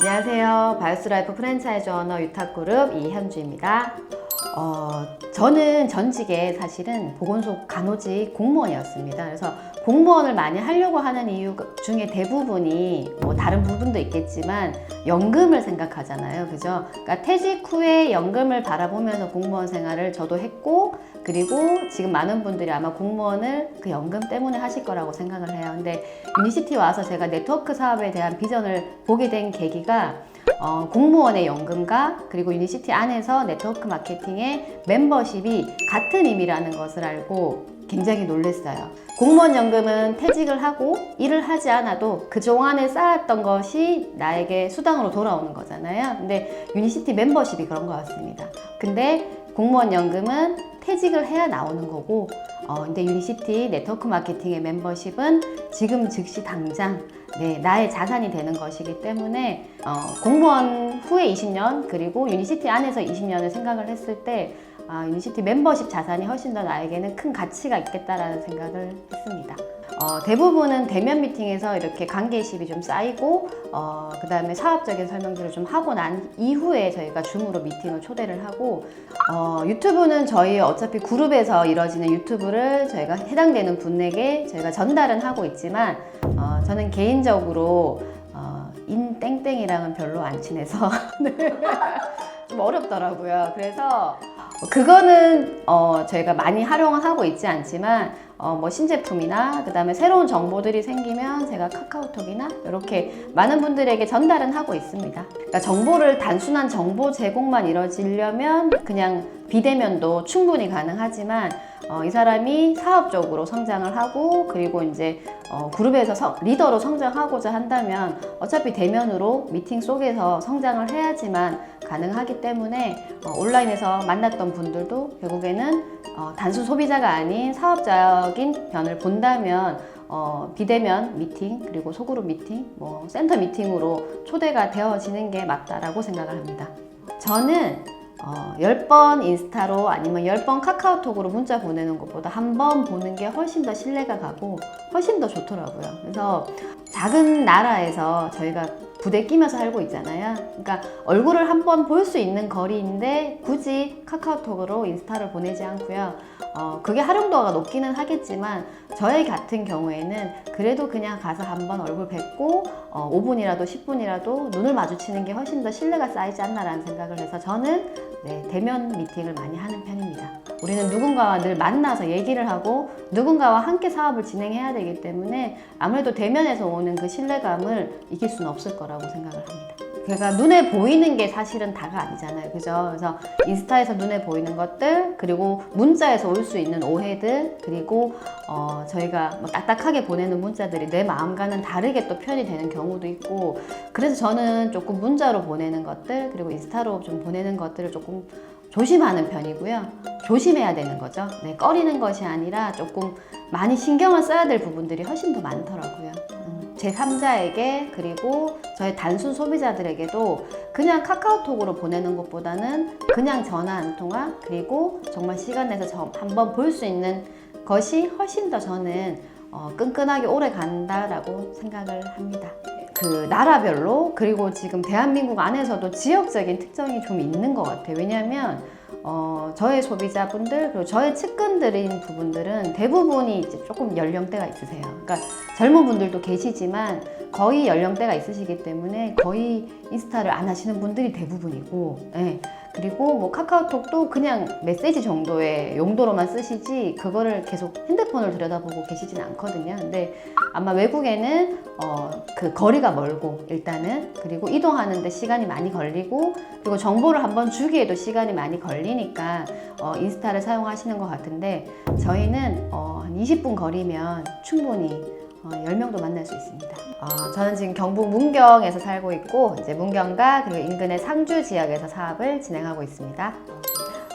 안녕하세요. 바이오스라이프 프랜차이즈 오너 유탁그룹 이현주입니다. 어, 저는 전직에 사실은 보건소 간호직 공무원이었습니다. 그래서 공무원을 많이 하려고 하는 이유 중에 대부분이 뭐 다른 부분도 있겠지만 연금을 생각하잖아요. 그죠? 그러니까 퇴직 후에 연금을 바라보면서 공무원 생활을 저도 했고 그리고 지금 많은 분들이 아마 공무원을 그 연금 때문에 하실 거라고 생각을 해요. 근데 유니시티 와서 제가 네트워크 사업에 대한 비전을 보게 된 계기가 어, 공무원의 연금과 그리고 유니시티 안에서 네트워크 마케팅의 멤버십이 같은 의미라는 것을 알고 굉장히 놀랐어요. 공무원 연금은 퇴직을 하고 일을 하지 않아도 그동안에 쌓았던 것이 나에게 수당으로 돌아오는 거잖아요. 근데 유니시티 멤버십이 그런 것 같습니다. 근데 공무원 연금은 퇴직을 해야 나오는 거고, 어, 근데 유니시티 네트워크 마케팅의 멤버십은 지금 즉시 당장 네, 나의 자산이 되는 것이기 때문에 어, 공무원 후에 20년 그리고 유니시티 안에서 20년을 생각을 했을 때 아, 유니시티 멤버십 자산이 훨씬 더 나에게는 큰 가치가 있겠다라는 생각을 했습니다. 어, 대부분은 대면 미팅에서 이렇게 관계십이 좀 쌓이고 어, 그 다음에 사업적인 설명들을 좀 하고 난 이후에 저희가 줌으로 미팅을 초대를 하고 어, 유튜브는 저희 어차피 그룹에서 이뤄지는 유튜브를 저희가 해당되는 분에게 저희가 전달은 하고 있지만 어, 저는 개인적으로 어, 인 땡땡이랑은 별로 안 친해서 네. 좀 어렵더라고요. 그래서 그거는 어, 저희가 많이 활용은 하고 있지 않지만 어, 뭐 신제품이나 그 다음에 새로운 정보들이 생기면 제가 카카오톡이나 이렇게 많은 분들에게 전달은 하고 있습니다. 그러니까 정보를 단순한 정보 제공만 이뤄지려면 그냥 비대면도 충분히 가능하지만 어, 이 사람이 사업적으로 성장을 하고 그리고 이제 어, 그룹에서 서- 리더로 성장하고자 한다면 어차피 대면으로 미팅 속에서 성장을 해야지만 가능하기 때문에 어, 온라인에서 만났던 분들도 결국에는 어, 단순 소비자가 아닌 사업적인 면을 본다면 어, 비대면 미팅 그리고 소그룹 미팅, 뭐 센터 미팅으로 초대가 되어지는 게 맞다라고 생각을 합니다. 저는 어, 10번 인스타로 아니면 10번 카카오톡으로 문자 보내는 것보다 한 번 보는 게 훨씬 더 신뢰가 가고 훨씬 더 좋더라고요. 그래서 작은 나라에서 저희가 부대 끼면서 살고 있잖아요. 그러니까 얼굴을 한번 볼 수 있는 거리인데 굳이 카카오톡으로 인스타를 보내지 않고요. 어, 그게 활용도가 높기는 하겠지만 저희 같은 경우에는 그래도 그냥 가서 한번 얼굴 뵙고 어, 5분이라도 10분이라도 눈을 마주치는 게 훨씬 더 신뢰가 쌓이지 않나라는 생각을 해서 저는 네, 대면 미팅을 많이 하는 편입니다. 우리는 누군가와 늘 만나서 얘기를 하고 누군가와 함께 사업을 진행해야 되기 때문에 아무래도 대면에서 오는 그 신뢰감을 이길 수는 없을 거라고 생각을 합니다. 그러니까 눈에 보이는 게 사실은 다가 아니잖아요. 그죠? 그래서 인스타에서 눈에 보이는 것들, 그리고 문자에서 올 수 있는 오해들, 그리고 어, 저희가 뭐 딱딱하게 보내는 문자들이 내 마음과는 다르게 또 표현이 되는 경우도 있고, 그래서 저는 조금 문자로 보내는 것들, 그리고 인스타로 좀 보내는 것들을 조금 조심하는 편이고요. 조심해야 되는 거죠. 네, 꺼리는 것이 아니라 조금 많이 신경을 써야 될 부분들이 훨씬 더 많더라고요. 음, 제 3자에게 그리고 저희 단순 소비자들에게도 그냥 카카오톡으로 보내는 것보다는 그냥 전화 한 통화 그리고 정말 시간 내서 한번 볼 수 있는 것이 훨씬 더 저는 어, 끈끈하게 오래 간다라고 생각을 합니다. 그 나라별로 그리고 지금 대한민국 안에서도 지역적인 특성이 좀 있는 것 같아요. 왜냐하면 어, 저의 소비자분들 그리고 저의 측근들인 부분들은 대부분이 이제 조금 연령대가 있으세요. 그러니까 젊은 분들도 계시지만 거의 연령대가 있으시기 때문에 거의 인스타를 안 하시는 분들이 대부분이고, 예. 그리고 뭐 카카오톡도 그냥 메시지 정도의 용도로만 쓰시지 그거를 계속 핸드폰을 들여다보고 계시진 않거든요. 근데 아마 외국에는 어, 그 거리가 멀고 일단은 그리고 이동하는데 시간이 많이 걸리고 그리고 정보를 한번 주기에도 시간이 많이 걸리니까 어, 인스타를 사용하시는 것 같은데 저희는 어, 한 20분 거리면 충분히 어, 10명도 만날 수 있습니다. 어, 저는 지금 경북 문경에서 살고 있고 이제 문경과 그리고 인근의 상주 지역에서 사업을 진행하고 있습니다.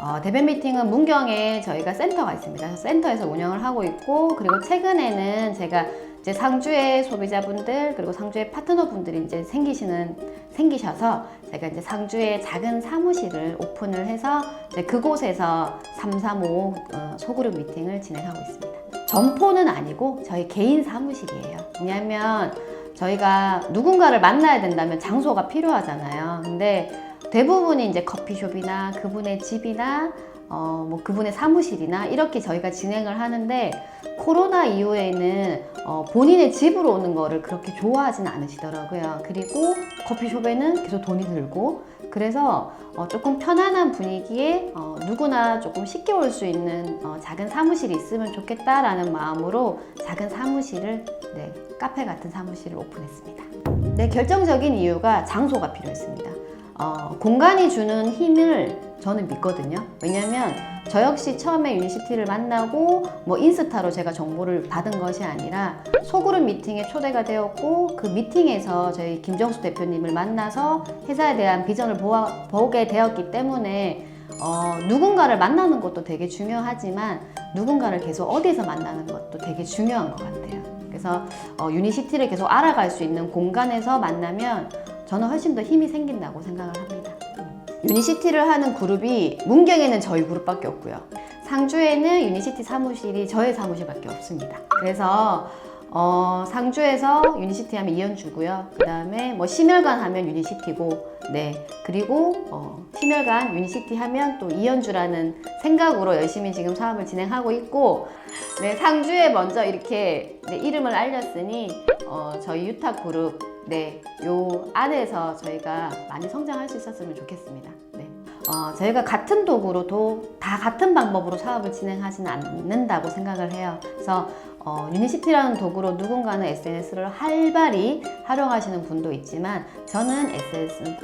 어, 대변 미팅은 문경에 저희가 센터가 있습니다. 센터에서 운영을 하고 있고 그리고 최근에는 제가 이제 상주의 소비자분들 그리고 상주의 파트너분들이 이제 생기시는 생기셔서 제가 이제 상주에 작은 사무실을 오픈을 해서 그곳에서 335 어, 소그룹 미팅을 진행하고 있습니다. 점포는 아니고 저희 개인 사무실이에요. 왜냐하면 저희가 누군가를 만나야 된다면 장소가 필요하잖아요. 근데 대부분이 이제 커피숍이나 그분의 집이나 어, 뭐 그분의 사무실이나 이렇게 저희가 진행을 하는데 코로나 이후에는 어, 본인의 집으로 오는 거를 그렇게 좋아하진 않으시더라고요. 그리고 커피숍에는 계속 돈이 들고 그래서 어, 조금 편안한 분위기에 어, 누구나 조금 쉽게 올 수 있는 어, 작은 사무실이 있으면 좋겠다라는 마음으로 작은 사무실을 네, 카페 같은 사무실을 오픈했습니다. 네, 결정적인 이유가 장소가 필요했습니다. 어, 공간이 주는 힘을 저는 믿거든요. 왜냐면 저 역시 처음에 유니시티를 만나고 뭐 인스타로 제가 정보를 받은 것이 아니라 소그룹 미팅에 초대가 되었고 그 미팅에서 저희 김정수 대표님을 만나서 회사에 대한 비전을 보아, 보게 되었기 때문에 어, 누군가를 만나는 것도 되게 중요하지만 누군가를 계속 어디서 만나는 것도 되게 중요한 것 같아요. 그래서 어, 유니시티를 계속 알아갈 수 있는 공간에서 만나면 저는 훨씬 더 힘이 생긴다고 생각을 합니다. 유니시티를 하는 그룹이 문경에는 저희 그룹밖에 없고요. 상주에는 유니시티 사무실이 저의 사무실밖에 없습니다. 그래서 어, 상주에서 유니시티 하면 이현주고요. 그 다음에 뭐 심혈관 하면 유니시티고, 네. 그리고 어, 심혈관 유니시티 하면 또 이현주라는 생각으로 열심히 지금 사업을 진행하고 있고, 네. 상주에 먼저 이렇게 네, 이름을 알렸으니 어, 저희 유타 그룹 네, 요 안에서 저희가 많이 성장할 수 있었으면 좋겠습니다. 네. 어, 저희가 같은 도구로도 다 같은 방법으로 사업을 진행하지는 않는다고 생각을 해요. 그래서 어, 유니시티라는 도구로 누군가는 SNS를 활발히 활용하시는 분도 있지만 저는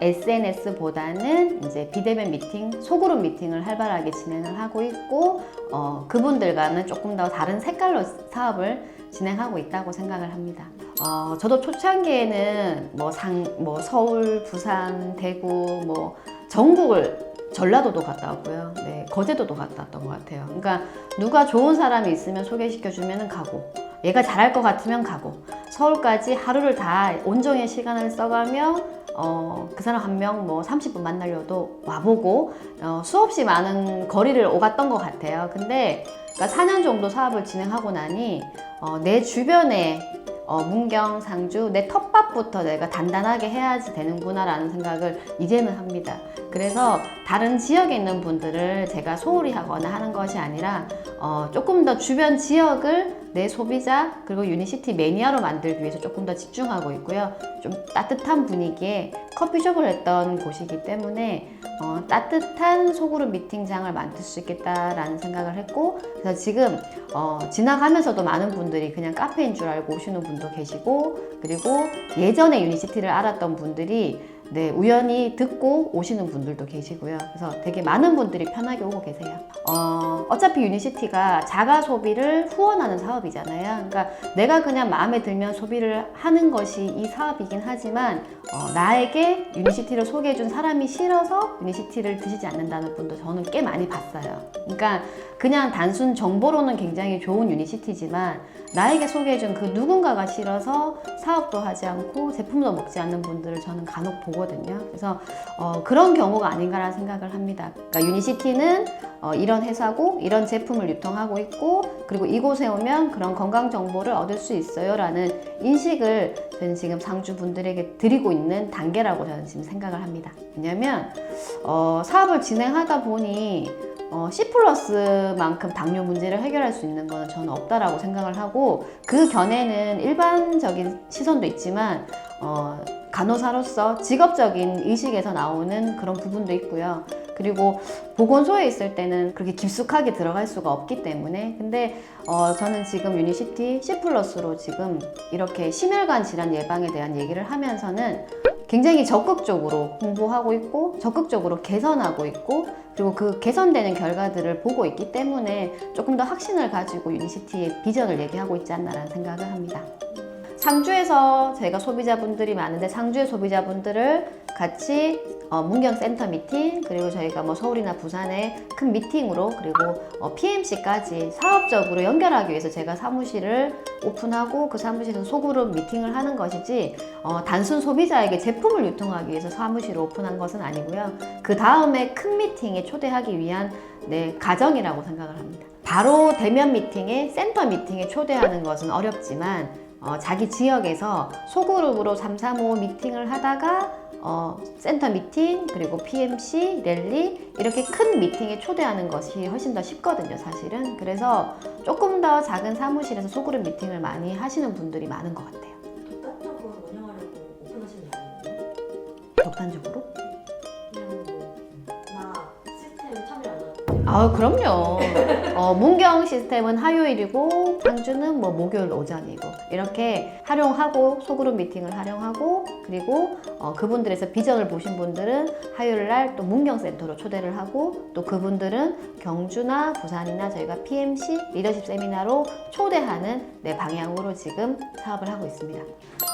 SNS, 보다는 이제 비대면 미팅, 소그룹 미팅을 활발하게 진행을 하고 있고 어, 그분들과는 조금 더 다른 색깔로 사업을 진행하고 있다고 생각을 합니다. 어, 저도 초창기에는 뭐 상, 뭐 서울, 부산, 대구, 뭐 전국을 전라도도 갔다 왔고요. 네, 거제도도 갔다 왔던 것 같아요. 그러니까 누가 좋은 사람이 있으면 소개시켜 주면은 가고, 얘가 잘할 것 같으면 가고, 서울까지 하루를 다 온종일 시간을 써가며 어, 그 사람 한 명 뭐 30분 만나려도 와보고 어, 수없이 많은 거리를 오갔던 것 같아요. 근데 그러니까 4년 정도 사업을 진행하고 나니 어, 내 주변에 어, 문경, 상주, 내 텃밭부터 내가 단단하게 해야지 되는구나라는 생각을 이제는 합니다. 그래서 다른 지역에 있는 분들을 제가 소홀히 하거나 하는 것이 아니라 어, 조금 더 주변 지역을 내 소비자 그리고 유니시티 매니아로 만들기 위해서 조금 더 집중하고 있고요. 좀 따뜻한 분위기에 커피숍을 했던 곳이기 때문에 어, 따뜻한 소그룹 미팅장을 만들 수 있겠다라는 생각을 했고 그래서 지금 어, 지나가면서도 많은 분들이 그냥 카페인 줄 알고 오시는 분도 계시고 그리고 예전에 유니시티를 알았던 분들이 네, 우연히 듣고 오시는 분들도 계시고요. 그래서 되게 많은 분들이 편하게 오고 계세요. 어, 어차피 유니시티가 자가 소비를 후원하는 사업이잖아요. 그러니까 내가 그냥 마음에 들면 소비를 하는 것이 이 사업이긴 하지만 어, 나에게 유니시티를 소개해준 사람이 싫어서 유니시티를 드시지 않는다는 분도 저는 꽤 많이 봤어요. 그러니까 그냥 단순 정보로는 굉장히 좋은 유니시티지만 나에게 소개해준 그 누군가가 싫어서 사업도 하지 않고 제품도 먹지 않는 분들을 저는 간혹 보 거든요. 그래서 어, 그런 경우가 아닌가라는 생각을 합니다. 그러니까 유니시티는 어, 이런 회사고 이런 제품을 유통하고 있고 그리고 이곳에 오면 그런 건강 정보를 얻을 수 있어요라는 인식을 저는 지금 상주 분들에게 드리고 있는 단계라고 저는 지금 생각을 합니다. 왜냐하면 어, 사업을 진행하다 보니 어, C 플러스만큼 당뇨 문제를 해결할 수 있는 거는 저는 없다라고 생각을 하고 그 견해는 일반적인 시선도 있지만 어, 간호사로서 직업적인 의식에서 나오는 그런 부분도 있고요. 그리고 보건소에 있을 때는 그렇게 깊숙하게 들어갈 수가 없기 때문에 근데 어, 저는 지금 유니시티 C 플러스로 지금 이렇게 심혈관 질환 예방에 대한 얘기를 하면서는 굉장히 적극적으로 홍보하고 있고 적극적으로 개선하고 있고 그리고 그 개선되는 결과들을 보고 있기 때문에 조금 더 확신을 가지고 유니시티의 비전을 얘기하고 있지 않나라는 생각을 합니다. 상주에서 저희가 소비자분들이 많은데 상주의 소비자분들을 같이 어, 문경 센터 미팅 그리고 저희가 뭐 서울이나 부산의 큰 미팅으로 그리고 어, PMC까지 사업적으로 연결하기 위해서 제가 사무실을 오픈하고 그 사무실에서 소그룹 미팅을 하는 것이지 어, 단순 소비자에게 제품을 유통하기 위해서 사무실을 오픈한 것은 아니고요. 그 다음에 큰 미팅에 초대하기 위한 네, 가정이라고 생각을 합니다. 바로 대면 미팅에 센터 미팅에 초대하는 것은 어렵지만 어, 자기 지역에서 소그룹으로 335 미팅을 하다가 어, 센터 미팅 그리고 PMC 랠리 이렇게 큰 미팅에 초대하는 것이 훨씬 더 쉽거든요 사실은. 그래서 조금 더 작은 사무실에서 소그룹 미팅을 많이 하시는 분들이 많은 것 같아요. 독단적으로 운영하려고 오픈하신 게 아니에요? 독단적으로? 그냥 뭐나 시스템 참여 안 하고. 아 그럼요. 어, 문경 시스템은 화요일이고 상주는 뭐 목요일 오전이고 이렇게 활용하고 소그룹 미팅을 활용하고 그리고 어, 그분들에서 비전을 보신 분들은 화요일 날 또 문경 센터로 초대를 하고 또 그분들은 경주나 부산이나 저희가 PMC 리더십 세미나로 초대하는 네 방향으로 지금 사업을 하고 있습니다.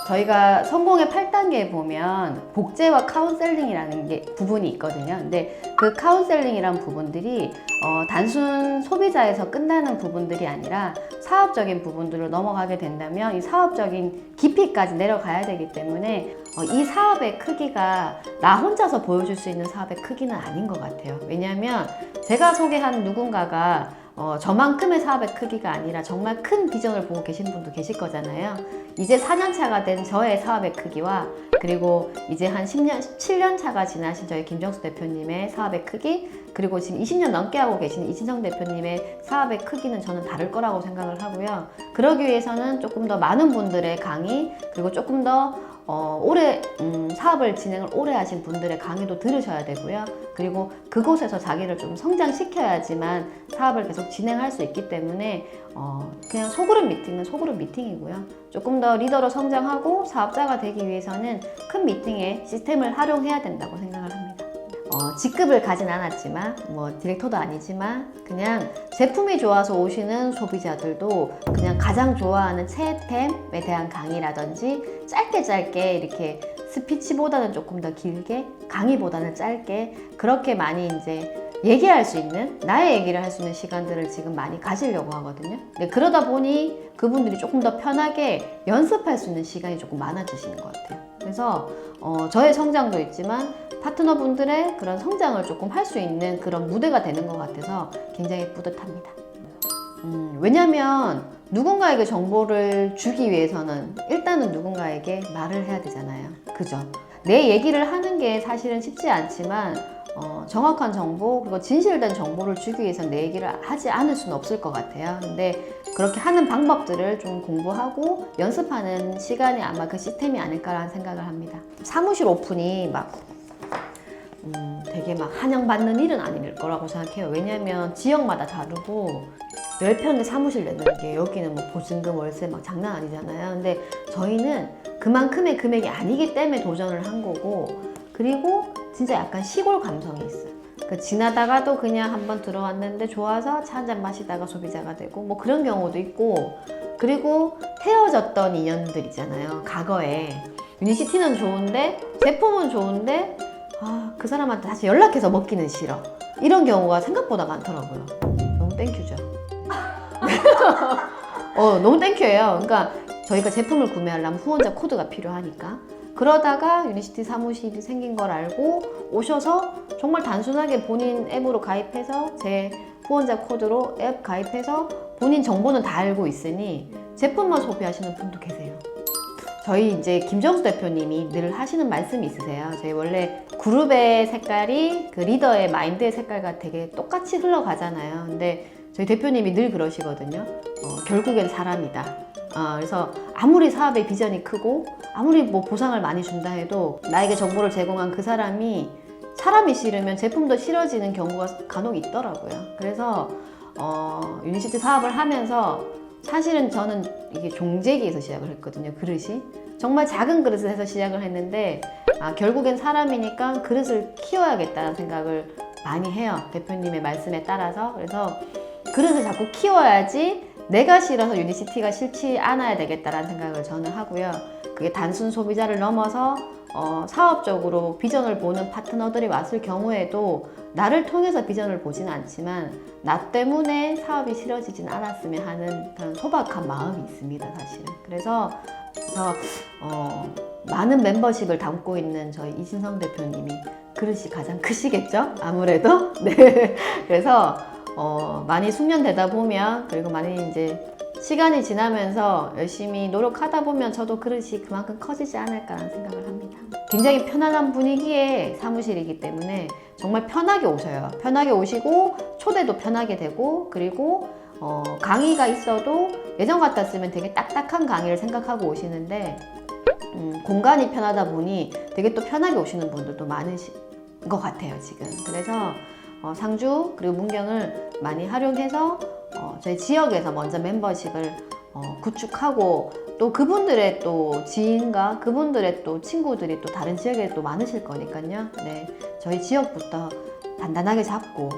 저희가 성공의 8단계에 보면 복제와 카운셀링이라는 게 부분이 있거든요. 근데 그 카운셀링이란 부분들이 어, 단순 소비자에서 끝나는 부분들이 아니라 사업적인 부분들로 넘어가게 된다면 이 사업적인 깊이까지 내려가야 되기 때문에 어, 이 사업의 크기가 나 혼자서 보여줄 수 있는 사업의 크기는 아닌 것 같아요. 왜냐하면 제가 소개한 누군가가 어, 저만큼의 사업의 크기가 아니라 정말 큰 비전을 보고 계신 분도 계실 거잖아요. 이제 4년차가 된 저의 사업의 크기와 그리고 이제 한 10년, 7년 차가 지나신 저희 김정수 대표님의 사업의 크기 그리고 지금 20년 넘게 하고 계신 이진성 대표님의 사업의 크기는 저는 다를 거라고 생각을 하고요. 그러기 위해서는 조금 더 많은 분들의 강의 그리고 조금 더 어, 오래 음, 사업을 진행을 오래 하신 분들의 강의도 들으셔야 되고요. 그리고 그곳에서 자기를 좀 성장시켜야지만 사업을 계속 진행할 수 있기 때문에 어, 그냥 소그룹 미팅은 소그룹 미팅이고요. 조금 더 리더로 성장하고 사업자가 되기 위해서는 큰 미팅에 시스템을 활용해야 된다고 생각을 합니다. 어, 직급을 가진 않았지만 뭐 디렉터도 아니지만 그냥 제품이 좋아서 오시는 소비자들도 그냥 가장 좋아하는 채템에 대한 강의라든지 짧게 짧게 이렇게 스피치보다는 조금 더 길게 강의보다는 짧게 그렇게 많이 이제 얘기할 수 있는 나의 얘기를 할 수 있는 시간들을 지금 많이 가지려고 하거든요. 근데 그러다 보니 그분들이 조금 더 편하게 연습할 수 있는 시간이 조금 많아지시는 것 같아요. 그래서 어, 저의 성장도 있지만 파트너분들의 그런 성장을 조금 할 수 있는 그런 무대가 되는 것 같아서 굉장히 뿌듯합니다. 음, 왜냐면 누군가에게 정보를 주기 위해서는 일단은 누군가에게 말을 해야 되잖아요. 그죠? 내 얘기를 하는 게 사실은 쉽지 않지만 어, 정확한 정보 그리고 진실된 정보를 주기 위해서는 내 얘기를 하지 않을 수는 없을 것 같아요. 근데 그렇게 하는 방법들을 좀 공부하고 연습하는 시간이 아마 그 시스템이 아닐까라는 생각을 합니다. 사무실 오픈이 막 음, 되게 막 환영받는 일은 아닐 거라고 생각해요. 왜냐면 지역마다 다르고 10평의 사무실 내는 게 여기는 뭐 보증금 월세 막 장난 아니잖아요. 근데 저희는 그만큼의 금액이 아니기 때문에 도전을 한 거고 그리고 진짜 약간 시골 감성이 있어요. 그 지나다가도 그냥 한번 들어왔는데 좋아서 차 한잔 마시다가 소비자가 되고 뭐 그런 경우도 있고 그리고 헤어졌던 인연들 있잖아요. 과거에 유니시티는 좋은데 제품은 좋은데 아, 그 사람한테 다시 연락해서 먹기는 싫어. 이런 경우가 생각보다 많더라고요. 너무 땡큐죠. 어, 너무 땡큐예요. 그러니까 저희가 제품을 구매하려면 후원자 코드가 필요하니까. 그러다가 유니시티 사무실이 생긴 걸 알고 오셔서 정말 단순하게 본인 앱으로 가입해서 제 후원자 코드로 앱 가입해서 본인 정보는 다 알고 있으니 제품만 소비하시는 분도 계세요. 저희 이제 김정수 대표님이 늘 하시는 말씀이 있으세요. 저희 원래 그룹의 색깔이 그 리더의 마인드의 색깔과 되게 똑같이 흘러가잖아요. 근데 저희 대표님이 늘 그러시거든요. 어, 결국엔 사람이다. 어, 그래서 아무리 사업의 비전이 크고 아무리 뭐 보상을 많이 준다 해도 나에게 정보를 제공한 그 사람이 사람이 싫으면 제품도 싫어지는 경우가 간혹 있더라고요. 그래서 어, 유니시티 사업을 하면서 사실은 저는 이게 종재기에서 시작을 했거든요. 그릇이 정말 작은 그릇을 해서 시작을 했는데 아, 결국엔 사람이니까 그릇을 키워야겠다는 생각을 많이 해요. 대표님의 말씀에 따라서 그래서 그릇을 자꾸 키워야지 내가 싫어서 유니시티가 싫지 않아야 되겠다라는 생각을 저는 하고요. 그게 단순 소비자를 넘어서 어, 사업적으로 비전을 보는 파트너들이 왔을 경우에도 나를 통해서 비전을 보지는 않지만 나 때문에 사업이 싫어지진 않았으면 하는 그런 소박한 마음이 있습니다, 사실은. 그래서, 그래서 어, 많은 멤버십을 담고 있는 저희 이신성 대표님이 그릇이 가장 크시겠죠? 아무래도. 네. 그래서 어, 많이 숙련되다 보면 그리고 많이 이제 시간이 지나면서 열심히 노력하다 보면 저도 그릇이 그만큼 커지지 않을까라는 생각을 합니다. 굉장히 편안한 분위기의 사무실이기 때문에 정말 편하게 오셔요. 편하게 오시고 초대도 편하게 되고 그리고 어, 강의가 있어도 예전 같았으면 되게 딱딱한 강의를 생각하고 오시는데 음, 공간이 편하다 보니 되게 또 편하게 오시는 분들도 많으신 것 같아요 지금. 그래서 어, 상주 그리고 문경을 많이 활용해서 어, 저희 지역에서 먼저 멤버십을 어, 구축하고 또 그분들의 또 지인과 그분들의 또 친구들이 또 다른 지역에 또 많으실 거니까요. 네, 저희 지역부터 단단하게 잡고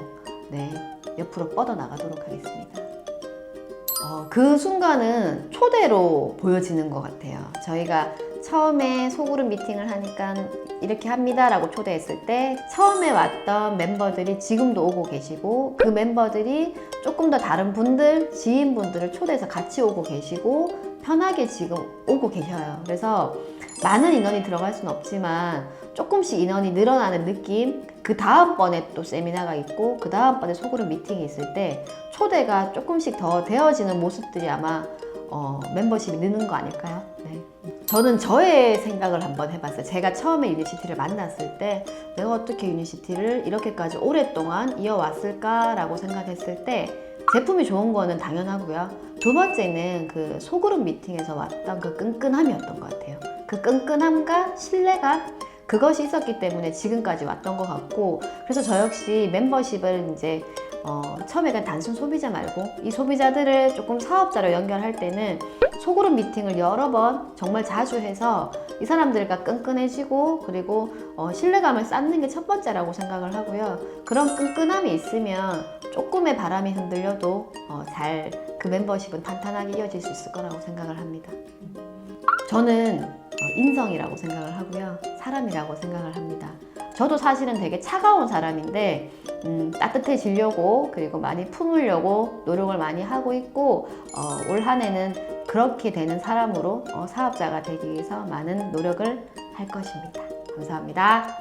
네 옆으로 뻗어 나가도록 하겠습니다. 어, 그 순간은 초대로 보여지는 것 같아요. 저희가 처음에 소그룹 미팅을 하니까 이렇게 합니다 라고 초대했을 때 처음에 왔던 멤버들이 지금도 오고 계시고 그 멤버들이 조금 더 다른 분들, 지인분들을 초대해서 같이 오고 계시고 편하게 지금 오고 계셔요. 그래서 많은 인원이 들어갈 수는 없지만 조금씩 인원이 늘어나는 느낌 그 다음번에 또 세미나가 있고 그 다음번에 소그룹 미팅이 있을 때 초대가 조금씩 더 되어지는 모습들이 아마 어, 멤버십이 느는 거 아닐까요? 네. 저는 저의 생각을 한번 해봤어요. 제가 처음에 유니시티를 만났을 때 내가 어떻게 유니시티를 이렇게까지 오랫동안 이어왔을까라고 생각했을 때 제품이 좋은 거는 당연하고요. 두 번째는 그 소그룹 미팅에서 왔던 그 끈끈함이었던 것 같아요. 그 끈끈함과 신뢰감 그것이 있었기 때문에 지금까지 왔던 것 같고 그래서 저 역시 멤버십을 이제 어, 처음에 그냥 단순 소비자 말고 이 소비자들을 조금 사업자로 연결할 때는 소그룹 미팅을 여러 번 정말 자주 해서 이 사람들과 끈끈해지고 그리고 어, 신뢰감을 쌓는 게 첫 번째라고 생각을 하고요. 그런 끈끈함이 있으면 조금의 바람이 흔들려도 어, 잘 그 멤버십은 탄탄하게 이어질 수 있을 거라고 생각을 합니다. 저는 어, 인성이라고 생각을 하고요. 사람이라고 생각을 합니다. 저도 사실은 되게 차가운 사람인데 음, 따뜻해지려고 그리고 많이 품으려고 노력을 많이 하고 있고 어, 올 한해는 그렇게 되는 사람으로 어, 사업자가 되기 위해서 많은 노력을 할 것입니다. 감사합니다.